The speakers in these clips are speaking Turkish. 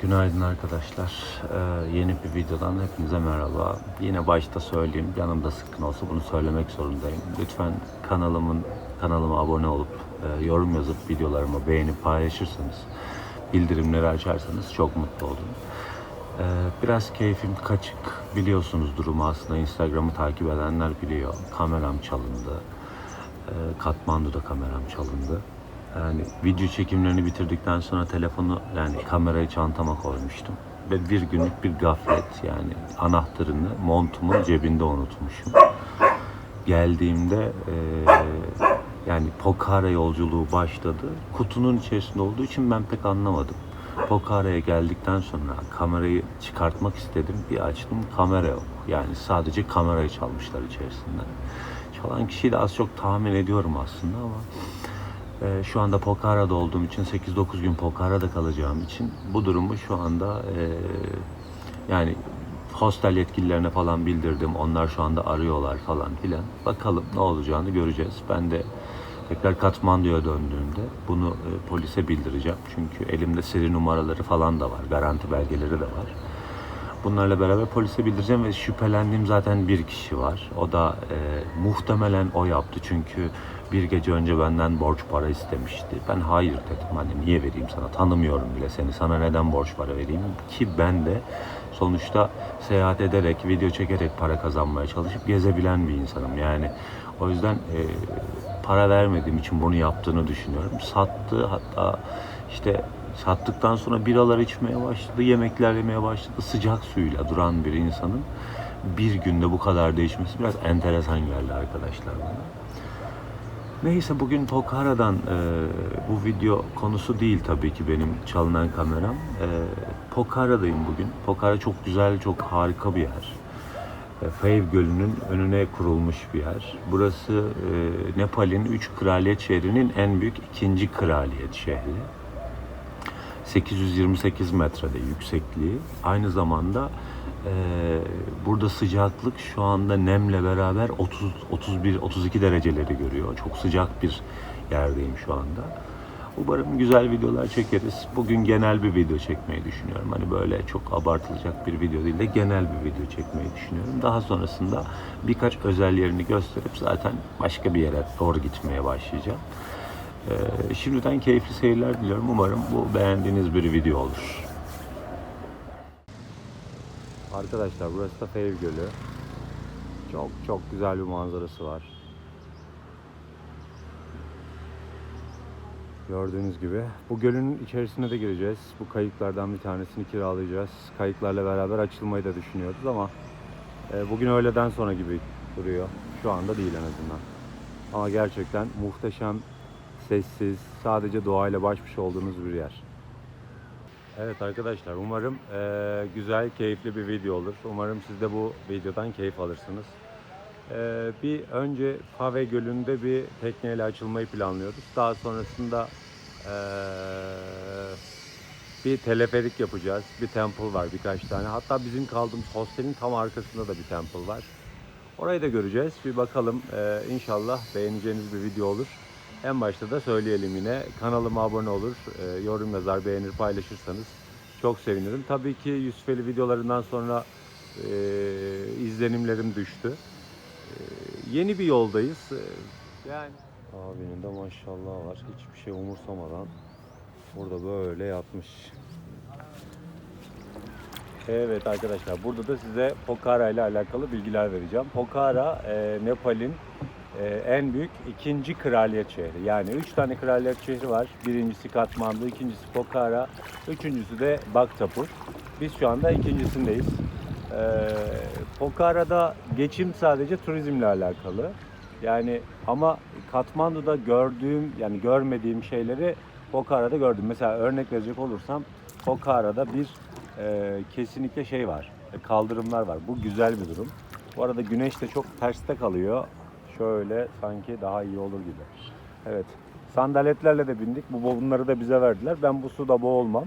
Günaydın arkadaşlar. Yeni bir videodan hepinize merhaba. Yine başta söyleyeyim, yanımda sıkkın olsa bunu söylemek zorundayım. Lütfen kanalımın kanalıma abone olup e, yorum yazıp videolarımı beğenip paylaşırsanız, bildirimleri açarsanız çok mutlu olurum. Ee, biraz keyfim kaçık. Biliyorsunuz durumu aslında Instagram'ı takip edenler biliyor. Kameram çalındı. Ee, Katmandu'da kameram çalındı. Yani video çekimlerini bitirdikten sonra telefonu yani kamerayı çantama koymuştum. Ve bir günlük bir gaflet yani anahtarını montumun cebinde unutmuşum. Geldiğimde eee, yani Pokhara yolculuğu başladı. Kutunun içerisinde olduğu için ben pek anlamadım. Pokhara'ya geldikten sonra kamerayı çıkartmak istedim. Bir açtım kamera yok. Yani sadece kamerayı çalmışlar içerisinden. Çalan kişiyi de az çok tahmin ediyorum aslında ama ee, şu anda Pokhara'da olduğum için 8-9 gün Pokhara'da kalacağım için bu durumu şu anda e, yani hostel yetkililerine falan bildirdim. Onlar şu anda arıyorlar falan filan. Bakalım ne olacağını göreceğiz. Ben de tekrar Katmandu'ya döndüğümde bunu e, polise bildireceğim. Çünkü elimde seri numaraları falan da var. Garanti belgeleri de var. Bunlarla beraber polise bildireceğim ve şüphelendiğim zaten bir kişi var. O da e, muhtemelen o yaptı çünkü bir gece önce benden borç para istemişti. Ben hayır dedim hani niye vereyim sana tanımıyorum bile seni sana neden borç para vereyim ki ben de sonuçta seyahat ederek video çekerek para kazanmaya çalışıp gezebilen bir insanım yani o yüzden e, para vermediğim için bunu yaptığını düşünüyorum. Sattı hatta işte sattıktan sonra biralar içmeye başladı, yemekler yemeye başladı. Sıcak suyla duran bir insanın bir günde bu kadar değişmesi biraz enteresan geldi arkadaşlar bana. Neyse bugün Pokhara'dan e, bu video konusu değil tabii ki benim çalınan kameram. E, Pokhara'dayım bugün. Pokhara çok güzel, çok harika bir yer. E, Fave Gölü'nün önüne kurulmuş bir yer. Burası e, Nepal'in üç kraliyet şehrinin en büyük ikinci kraliyet şehri. 828 metrede yüksekliği. Aynı zamanda burada sıcaklık şu anda nemle beraber 30 31 32 dereceleri görüyor. Çok sıcak bir yerdeyim şu anda. Umarım güzel videolar çekeriz. Bugün genel bir video çekmeyi düşünüyorum. Hani böyle çok abartılacak bir video değil de genel bir video çekmeyi düşünüyorum. Daha sonrasında birkaç özel yerini gösterip zaten başka bir yere doğru gitmeye başlayacağım. Ee, şimdiden keyifli seyirler diliyorum. Umarım bu beğendiğiniz bir video olur. Arkadaşlar burası da Feyv Gölü. Çok çok güzel bir manzarası var. Gördüğünüz gibi. Bu gölün içerisine de gireceğiz. Bu kayıklardan bir tanesini kiralayacağız. Kayıklarla beraber açılmayı da düşünüyoruz ama e, bugün öğleden sonra gibi duruyor. Şu anda değil en azından. Ama gerçekten muhteşem, sessiz, sadece doğayla baş başa olduğunuz bir yer. Evet arkadaşlar umarım e, güzel, keyifli bir video olur. Umarım siz de bu videodan keyif alırsınız. E, bir önce Fave Gölü'nde bir tekneyle açılmayı planlıyoruz. Daha sonrasında e, bir teleferik yapacağız. Bir temple var birkaç tane. Hatta bizim kaldığımız hostelin tam arkasında da bir temple var. Orayı da göreceğiz. Bir bakalım. Ee, inşallah beğeneceğiniz bir video olur. En başta da söyleyelim yine. Kanalıma abone olur, e, yorum yazar, beğenir, paylaşırsanız çok sevinirim. Tabii ki Yusufeli videolarından sonra e, izlenimlerim düştü. E, yeni bir yoldayız. E, yani abinin de maşallah var. Hiçbir şey umursamadan burada böyle yatmış. Evet arkadaşlar burada da size Pokhara ile alakalı bilgiler vereceğim. Pokhara e, Nepal'in en büyük ikinci kraliyet şehri. Yani üç tane kraliyet şehri var. Birincisi Katmandu, ikincisi Pokhara, üçüncüsü de Baktapur. Biz şu anda ikincisindeyiz. E, Pokhara'da geçim sadece turizmle alakalı. Yani ama Katmandu'da gördüğüm yani görmediğim şeyleri Pokhara'da gördüm. Mesela örnek verecek olursam Pokhara'da bir e, kesinlikle şey var. e, Kaldırımlar var. Bu güzel bir durum. Bu arada güneş de çok terste kalıyor. Şöyle sanki daha iyi olur gibi. Evet. Sandaletlerle de bindik. Bu bunları da bize verdiler. Ben bu suda boğulmam.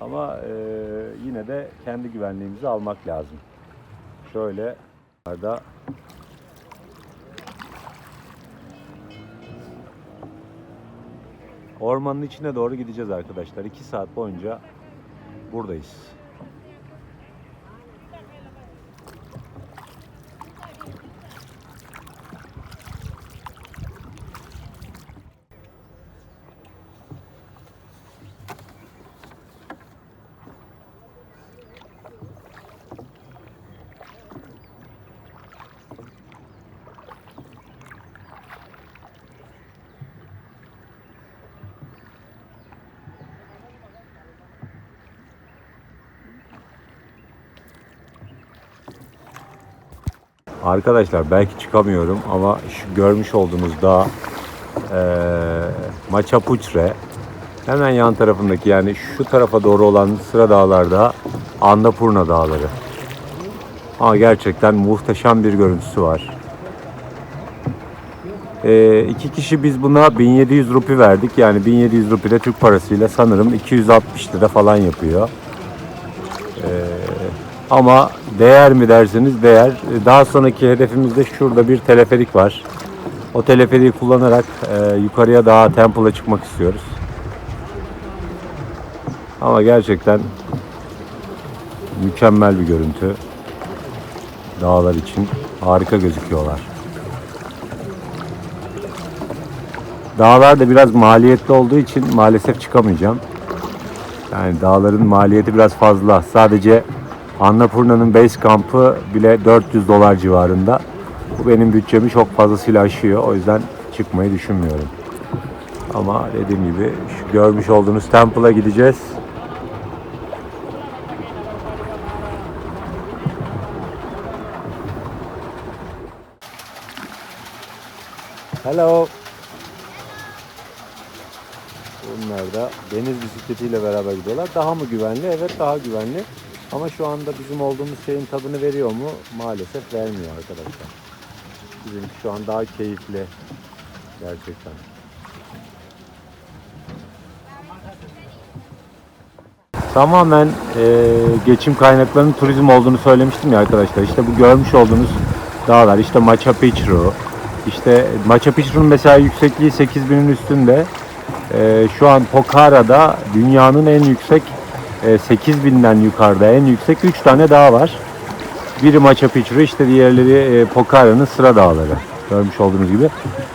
Ama e, yine de kendi güvenliğimizi almak lazım. Şöyle da Ormanın içine doğru gideceğiz arkadaşlar. 2 saat boyunca buradayız. Arkadaşlar belki çıkamıyorum ama şu görmüş olduğunuz dağ eee Machapuchre. Hemen yan tarafındaki yani şu tarafa doğru olan sıra dağlarda Annapurna dağları. Ama gerçekten muhteşem bir görüntüsü var. Ee, iki kişi biz buna 1700 rupi verdik. Yani 1700 rupi de Türk parasıyla sanırım 260 lira falan yapıyor. Ama değer mi derseniz değer. Ee, Daha sonraki hedefimizde şurada bir teleferik var. O teleferiği kullanarak e, yukarıya daha Temple'a çıkmak istiyoruz. Ama gerçekten mükemmel bir görüntü. Dağlar için harika gözüküyorlar. Dağlar da biraz maliyetli olduğu için maalesef çıkamayacağım. Yani dağların maliyeti biraz fazla. Sadece Annapurna'nın base kampı bile 400 dolar civarında. Bu benim bütçemi çok fazlasıyla aşıyor. O yüzden çıkmayı düşünmüyorum. Ama dediğim gibi şu görmüş olduğunuz Temple'a gideceğiz. Hello. Bunlar da deniz bisikletiyle beraber gidiyorlar. Daha mı güvenli? Evet daha güvenli. Ama şu anda bizim olduğumuz şeyin tadını veriyor mu? Maalesef vermiyor arkadaşlar. Bizimki şu an daha keyifli. Gerçekten. Tamamen e, geçim kaynaklarının turizm olduğunu söylemiştim ya arkadaşlar. İşte bu görmüş olduğunuz dağlar. işte Machu Picchu. İşte Machu Picchu'nun mesela yüksekliği 8000'in üstünde. E, şu an Pokhara'da dünyanın en yüksek 8000'den yukarıda en yüksek 3 tane dağ var. Biri Machu Picchu işte diğerleri e, Pokhara'nın sıra dağları. Görmüş olduğunuz gibi.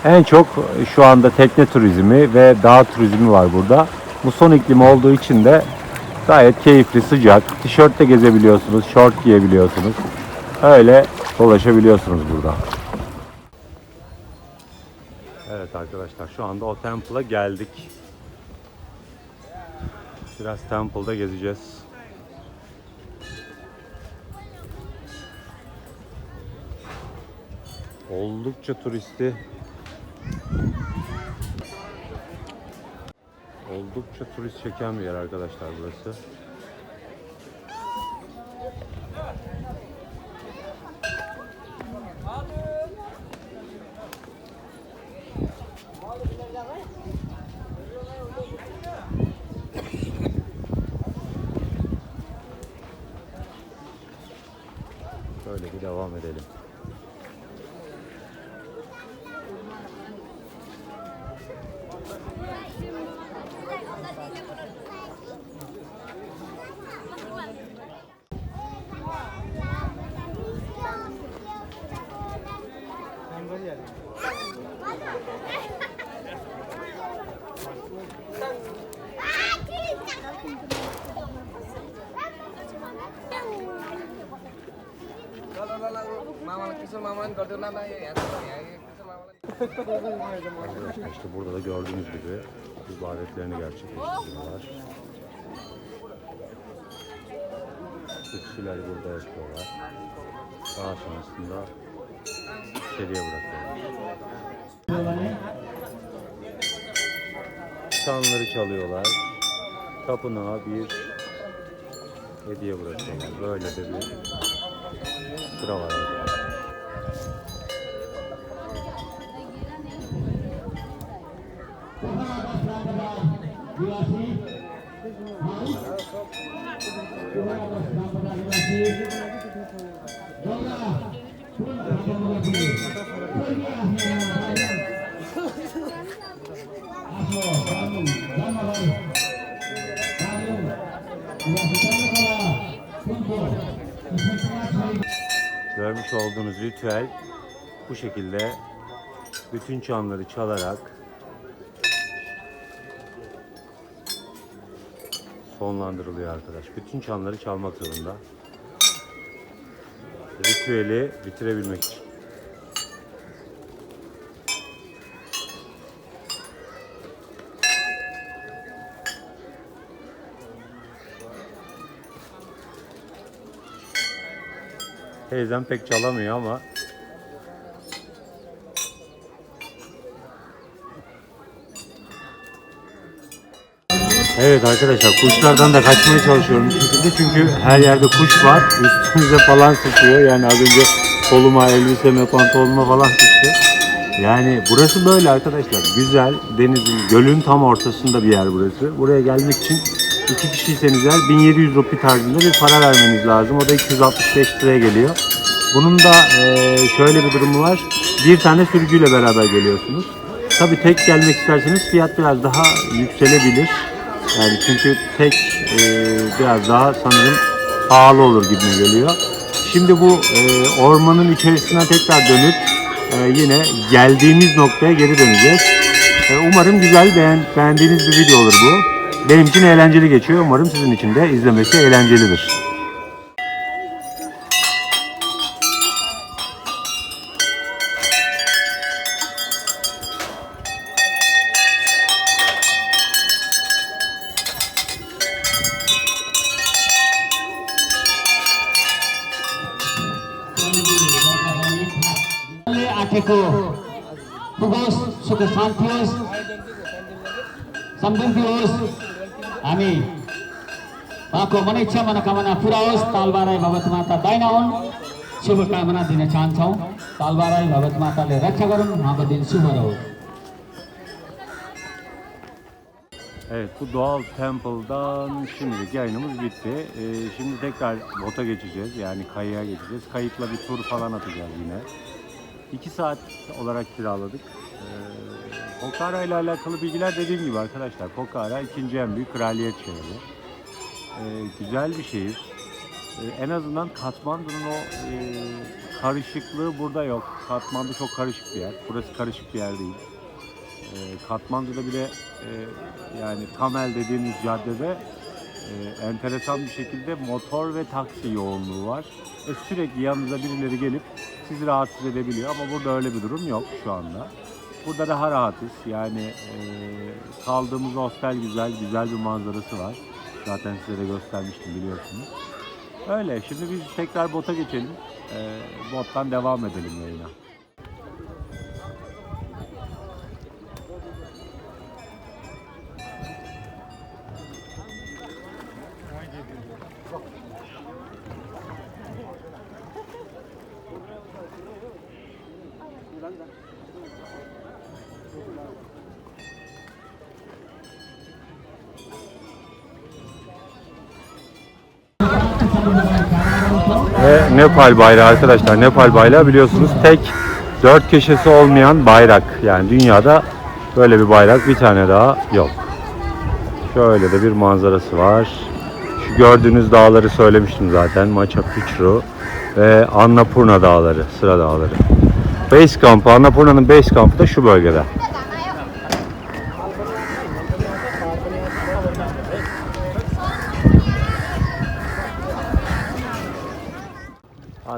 En çok şu anda tekne turizmi ve dağ turizmi var burada. Muson iklimi olduğu için de gayet keyifli, sıcak. Tişörtle gezebiliyorsunuz, şort giyebiliyorsunuz. Öyle dolaşabiliyorsunuz burada. Evet arkadaşlar şu anda o temple'a geldik. Biraz temple'da gezeceğiz. Oldukça turisti. Oldukça turist çeken bir yer arkadaşlar burası. Kızıl burada da gördüğünüz gibi ibadetlerini gerçekleştiriyorlar. Kürsüler burada yapıyorlar. Daha sonrasında içeriye bırakıyorlar. Çanları çalıyorlar. Tapınağa bir hediye bırakıyorlar. Böyle de bir sıra var. Görmüş olduğunuz ritüel bu şekilde bütün çanları çalarak sonlandırılıyor arkadaş. Bütün çanları çalmak zorunda. Ritüeli bitirebilmek için. Teyzem pek çalamıyor ama Evet arkadaşlar kuşlardan da kaçmaya çalışıyorum bir şekilde çünkü her yerde kuş var üstümüze falan sıçıyor yani az önce koluma, elbiseme, pantolonuma falan sıçtı. Yani burası böyle arkadaşlar güzel denizin, gölün tam ortasında bir yer burası. Buraya gelmek için iki kişiyseniz eğer 1700 rupi tarzında bir para vermeniz lazım. O da 265 liraya geliyor. Bunun da eee, şöyle bir durumu var. Bir tane sürücüyle beraber geliyorsunuz. Tabii tek gelmek isterseniz fiyat biraz daha yükselebilir. Yani çünkü tek eee, biraz daha sanırım pahalı olur gibi geliyor. Şimdi bu eee, ormanın içerisinden tekrar dönüp eee, yine geldiğimiz noktaya geri döneceğiz. Eee, umarım güzel, beğen, beğendiğiniz bir video olur bu. Benim için eğlenceli geçiyor. Umarım sizin için de izlemesi eğlencelidir. उहाँको मनिच्छा मनोकामना पुरा होस् तालबाराई भगवत माता दाइना हुन् शुभकामना दिन चाहन्छौँ तालबाराई भगवत माताले रक्षा गरून् उहाँको दिन शुभ रहोस् Evet bu doğal temple'dan şimdilik yayınımız bitti. Ee, şimdi tekrar bota geçeceğiz. Yani kayığa geçeceğiz. Kayıkla bir tur falan atacağız yine. 2 saat olarak kiraladık. Ee, Pokhara ile alakalı bilgiler dediğim gibi arkadaşlar. Pokhara ikinci en büyük kraliyet şehri. Ee, güzel bir şehir. Ee, en azından Katmandu'nun o e, karışıklığı burada yok. Katmandu çok karışık bir yer. Burası karışık bir yer değil. E, Katmandu'da bile e, yani Tamel dediğimiz caddede e, enteresan bir şekilde motor ve taksi yoğunluğu var. Ve sürekli yanınıza birileri gelip sizi rahatsız edebiliyor ama burada öyle bir durum yok şu anda. Burada daha rahatız. Yani e, kaldığımız hostel güzel, güzel bir manzarası var. Zaten size de göstermiştim biliyorsunuz. Öyle. Şimdi biz tekrar bota geçelim. E, bottan devam edelim yayına. Ve Nepal bayrağı arkadaşlar. Nepal bayrağı biliyorsunuz tek dört köşesi olmayan bayrak. Yani dünyada böyle bir bayrak bir tane daha yok. Şöyle de bir manzarası var. Şu gördüğünüz dağları söylemiştim zaten. Macha Picchu ve Annapurna dağları, sıra dağları. Base kampı, Annapurna'nın base kampı da şu bölgede.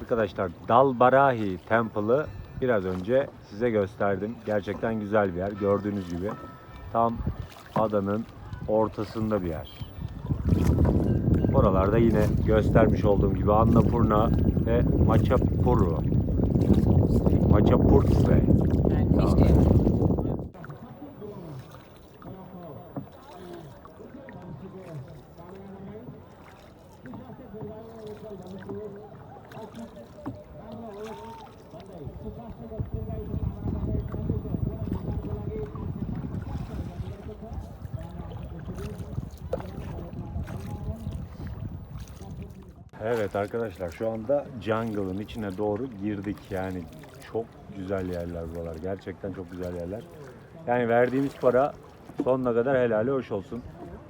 Arkadaşlar Dalbarahi Temple'ı biraz önce size gösterdim. Gerçekten güzel bir yer. Gördüğünüz gibi tam adanın ortasında bir yer. Oralarda yine göstermiş olduğum gibi Annapurna ve Machapuru. Machapurtse. Evet arkadaşlar şu anda jungle'ın içine doğru girdik yani çok güzel yerler buralar gerçekten çok güzel yerler. Yani verdiğimiz para sonuna kadar helali hoş olsun.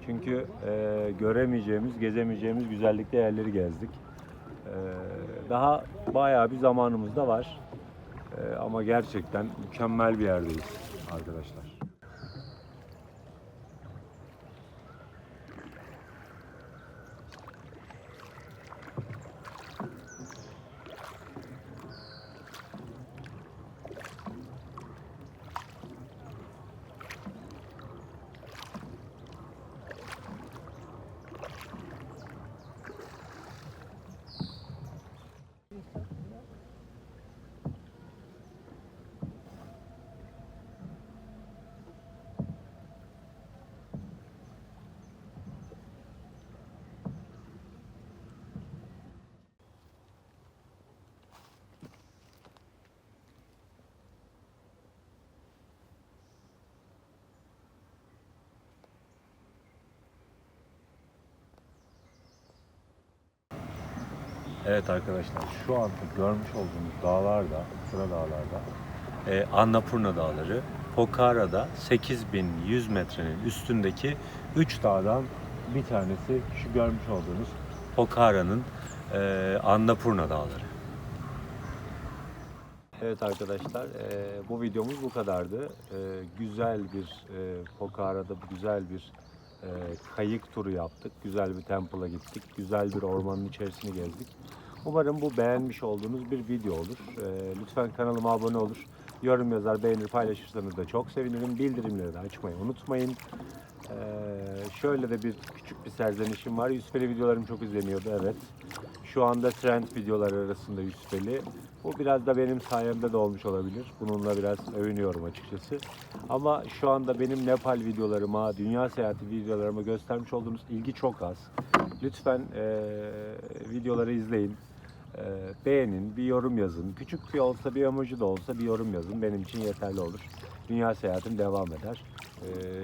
Çünkü e, göremeyeceğimiz, gezemeyeceğimiz güzellikte yerleri gezdik. E, daha bayağı bir zamanımız da var. E, ama gerçekten mükemmel bir yerdeyiz arkadaşlar. Evet arkadaşlar şu anda görmüş olduğunuz dağlarda, sıra dağlarda e, Annapurna Dağları, Pokara'da 8100 metrenin üstündeki 3 dağdan bir tanesi şu görmüş olduğunuz Pokara'nın e, Annapurna Dağları. Evet arkadaşlar e, bu videomuz bu kadardı. E, güzel bir e, Pokara'da güzel bir e, kayık turu yaptık. Güzel bir temple'a gittik. Güzel bir ormanın içerisini gezdik. Umarım bu beğenmiş olduğunuz bir video olur. E, lütfen kanalıma abone olur. Yorum yazar, beğenir, paylaşırsanız da çok sevinirim. Bildirimleri de açmayı unutmayın. E, şöyle de bir küçük bir serzenişim var. Yusufeli videolarım çok izleniyordu evet. Şu anda trend videolar arasında Yusufeli. Bu biraz da benim sayemde de olmuş olabilir. Bununla biraz övünüyorum açıkçası. Ama şu anda benim Nepal videolarıma, dünya seyahati videolarıma göstermiş olduğunuz ilgi çok az. Lütfen eee, videoları izleyin. Eee, beğenin, bir yorum yazın. Küçük bir olsa, bir emoji de olsa bir yorum yazın. Benim için yeterli olur. Dünya seyahatim devam eder. Eee,